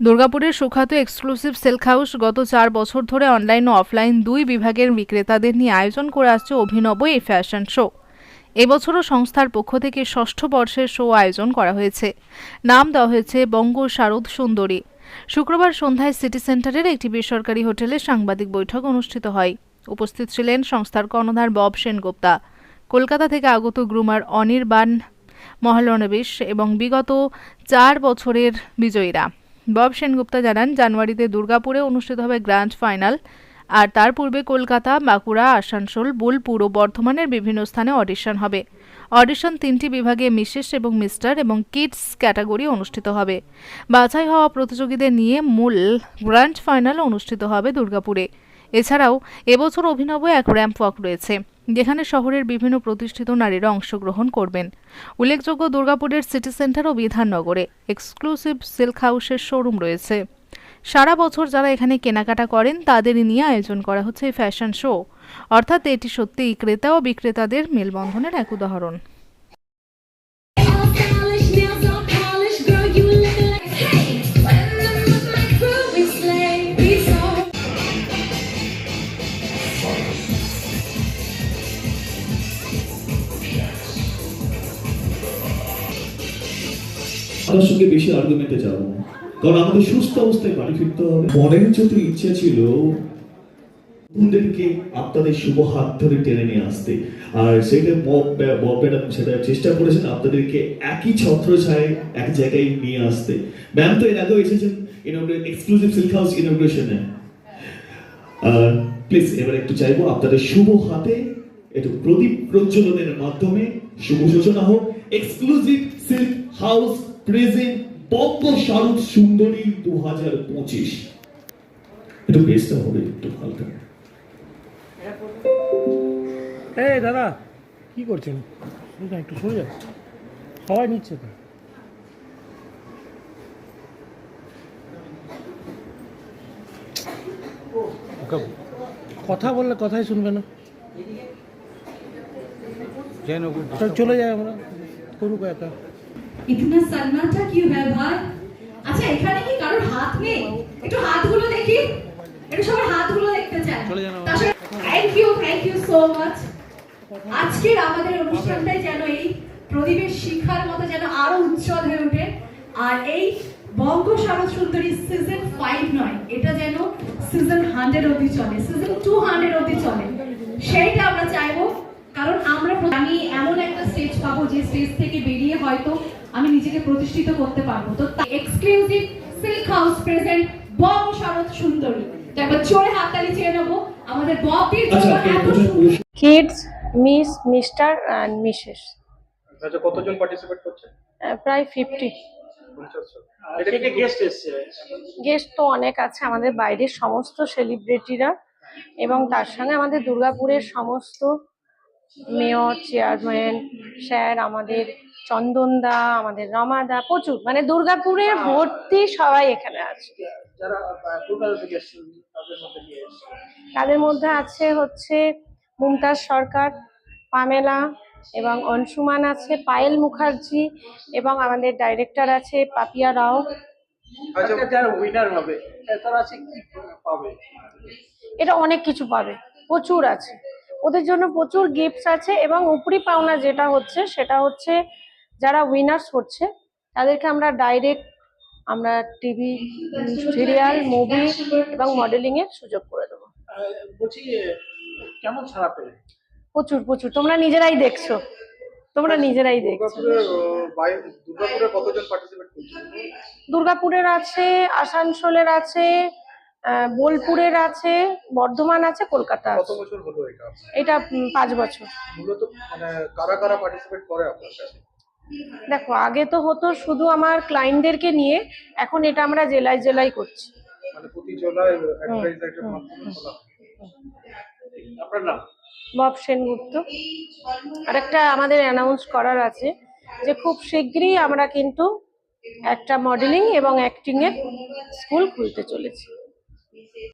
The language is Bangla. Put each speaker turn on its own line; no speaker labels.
দুর্গাপুরের সুখ্যাত এক্সক্লুসিভ সিল্ক হাউস গত চার বছর ধরে অনলাইন ও অফলাইন দুই বিভাগের বিক্রেতাদের নিয়ে আয়োজন করে আসছে অভিনব এই ফ্যাশন শো এবছরও সংস্থার পক্ষ থেকে ষষ্ঠ বর্ষের শো আয়োজন করা হয়েছে। নাম দেওয়া হয়েছে বঙ্গ শারদ সুন্দরী। শুক্রবার সন্ধ্যায় সিটি সেন্টারের একটি বেসরকারি হোটেলে সাংবাদিক বৈঠক অনুষ্ঠিত হয়। উপস্থিত ছিলেন সংস্থার কর্ণধার বব সেনগুপ্তা। কলকাতা থেকে আগত গ্রুমার অনির্বাণ মহলনবিশ এবং বিগত চার বছরের বিজয়ীরা। বব সেনগুপ্তা জানান, জানুয়ারিতে দুর্গাপুরে অনুষ্ঠিত হবে গ্র্যান্ড ফাইনাল। আর তার পূর্বে কলকাতা, বাঁকুড়া, আসানসোল বোলপুর ও বর্ধমানের বিভিন্ন স্থানে অডিশন হবে। অডিশন তিনটি বিভাগে মিসেস এবং মিস্টার এবং কিডস ক্যাটাগরি অনুষ্ঠিত হবে। বাছাই হওয়া প্রতিযোগীদের নিয়ে মূল গ্র্যান্ড ফাইনাল অনুষ্ঠিত হবে দুর্গাপুরে। এছাড়াও এবছর অভিনব এক র্যাম্প ওয়াক রয়েছে। যেখানে শহরের বিভিন্ন প্রতিষ্ঠিত নারীরা অংশগ্রহণ করবেন। উল্লেখযোগ্য দুর্গাপুরের সিটি সেন্টার ও বিধাননগরে এক্সক্লুসিভ সিল্ক হাউসের শোরুম রয়েছে। সারা বছর যারা এখানে কেনাকাটা করেন, তাদেরই নিয়ে আয়োজন করা হচ্ছে এই ফ্যাশন শো। অর্থাৎ এটি সত্যিই ক্রেতা ও বিক্রেতাদের মেলবন্ধনের এক উদাহরণ।
তার সঙ্গে বেশি আর্গুমেন্টে যাব কারণ আমাদের সুস্থ অবস্থায় বাড়ি ফিরতে হবে। মনের যত ইচ্ছে ছিল আপনাদের শুভ হাত ধরে টেনে নিয়ে আসতে। আর সেটা বব সেটা চেষ্টা করেছেন আপনাদেরকে একই ছত্র ছায় এক জায়গায় নিয়ে আসতে। ম্যাম তো এর আগেও এসেছেন এক্সক্লুসিভ সিল্ক হাউস ইনোগ্রেশনে প্লিজ এবার একটু চাইব আপনাদের শুভ হাতে একটু প্রদীপ প্রজ্বলনের মাধ্যমে শুভ সূচনা হোক। Exclusive silk house present Banga Sundari দু হাজার পঁচিশ। একটু বেসটা হবে একটু হালকা।
এই দাদা কি করছেন? একটু সরে যান সবাই নিচ্ছে তো। কথা বললে কথাই শুনবে না। চলে যায় আমরা করুক একা।
ইতনা সন্নাটা হ্যায় ভাই? আচ্ছা এখানে কি কারোর হাত নেই? একটু হাতগুলো দেখি। একটু সবার হাতগুলো দেখতে চাই। Thank you thank you so much আজকের আমাদের অনুষ্ঠানটাই যেন এই প্রদীপের শিখার মতো যেন আরও উজ্জ্বল হয়ে ওঠে। আর এই বঙ্গ শারদ সুন্দরী সিজন ফাইভ নয় এটা যেন সিজন হান্ড্রেড অব্দি চলে সিজন টু হান্ড্রেড অব্দি চলে। সেইটা আমরা চাইব। কারণ আমরা আমি এমন একটা স্টেজ পাবো যে স্টেজ থেকে বেরিয়ে হয়তো আমি নিজেকে প্রতিষ্ঠিত করতে পারব। তো exclusive silk house present Banga Sharad Sundari. তো একবার জোরে হাততালি চেয়ে নেব। আমাদের ববদের
আচ্ছা
জন্য এত সুন্দর
kids miss mister and missus
আচ্ছা কতজন পার্টিসিপেট করছে?
প্রায় ফিফটি
গেস্ট
তো অনেক আছে আমাদের বাইরের সমস্ত সেলিব্রিটিরা এবং তার সঙ্গে আমাদের দুর্গাপুরের সমস্ত মেয়র চেয়ারম্যান স্যার আমাদের চন্দনদা আমাদের রমাদা প্রচুর। মানে দুর্গাপুরের ভর্তি সবাই এখানে আছে।
থেকে এসছেন তাদের মধ্যে
আছে? হচ্ছে মুমতাজ সরকার পামেলা এবং অংশুমান আছে পায়েল মুখার্জি এবং আমাদের ডাইরেক্টর আছে পাপিয়া রাও।
আচ্ছা আছে
এটা অনেক কিছু পাবে প্রচুর আছে। ওদের জন্য প্রচুর গিফটস আছে এবং উপরি পাওনা যেটা হচ্ছে সেটা হচ্ছে যারা উইনার্স হচ্ছে তাদেরকে আমরা ডাইরেক্ট আমরা টিভি সিরিয়াল মুভি এবং মডেলিং এর সুযোগ করে দেবো।
কেমন ছাড়া পেলে?
প্রচুর প্রচুর। তোমরা নিজেরাই দেখছ। তোমরা নিজেরাই দেখছ। দুর্গাপুরের আছে আসানসোলের আছে বোলপুরের আছে বর্ধমান আছে কলকাতা
কত বছর হলো এটা?
এটা পাঁচ বছর।
মূলত মানে কারা কারা পার্টিসিপেট করে আপনার কাছে?
দেখো আগে তো হতো শুধু আমার ক্লায়েন্টদেরকে নিয়ে এখন এটা আমরা জেলায় জেলায় করছি।
মানে
বব সেনগুপ্ত। আর একটা আমাদের অ্যানাউন্স করার আছে যে খুব শীঘ্রই আমরা কিন্তু একটা মডেলিং এবং অ্যাক্টিং এর স্কুল খুলতে চলেছি।